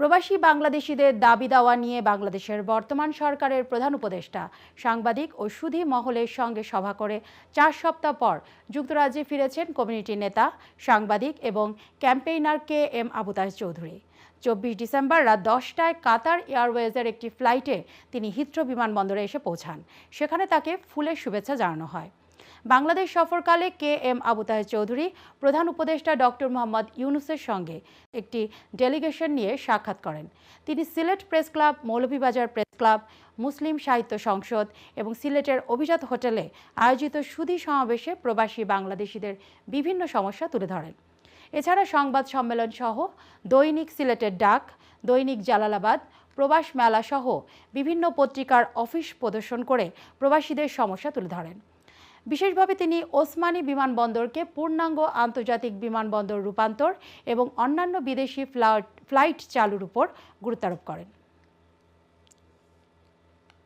প্রবাসী বাংলাদেশিদের দাবি দাওয়া নিয়ে বাংলাদেশের বর্তমান সরকারের প্রধান উপদেষ্টা, সাংবাদিক ও সুধী মহলের সঙ্গে সভা করে চার সপ্তাহ পর যুক্তরাজ্যে ফিরেছেন কমিউনিটি নেতা, সাংবাদিক এবং campaigner K M Abutas Chowdhury. চব্বিশ ডিসেম্বর রাত দশটায় কাতার এয়ারওয়েজের একটি ফ্লাইটে তিনি হিথ্রো বিমানবন্দরে এসে পৌঁছান। সেখানে তাকে ফুলের শুভেচ্ছা জানানো হয়। বাংলাদেশ সফরকালে কে এম আবু তাহের চৌধুরী, প্রধান উপদেষ্টা ডক্টর মোহাম্মদ ইউনুসের সঙ্গে একটি ডেলিগেশন নিয়ে সাক্ষাৎ করেন। তিনি Sylhet press club, Moulvibazar press club, Muslim Sahitya Sangsad এবং সিলেটের অভিজাত হোটেলে আয়োজিত সুধী সমাবেশে প্রবাসী বাংলাদেশিদের বিভিন্ন সমস্যা তুলে ধরেন। এছাড়া সংবাদ সম্মেলন সহ দৈনিক সিলেটের ডাক, দৈনিক জালালাবাদ, প্রবাস মেলা সহ বিভিন্ন পত্রিকার অফিস প্রদর্শন করে প্রবাসীদের সমস্যা তুলে ধরেন। বিশেষভাবে তিনি ওসমানী বিমানবন্দরকে পূর্ণাঙ্গ আন্তর্জাতিক বিমানবন্দর রূপান্তর এবং অন্যান্য বিদেশি ফ্লাইট চালুর উপর গুরুত্বারোপ করেন।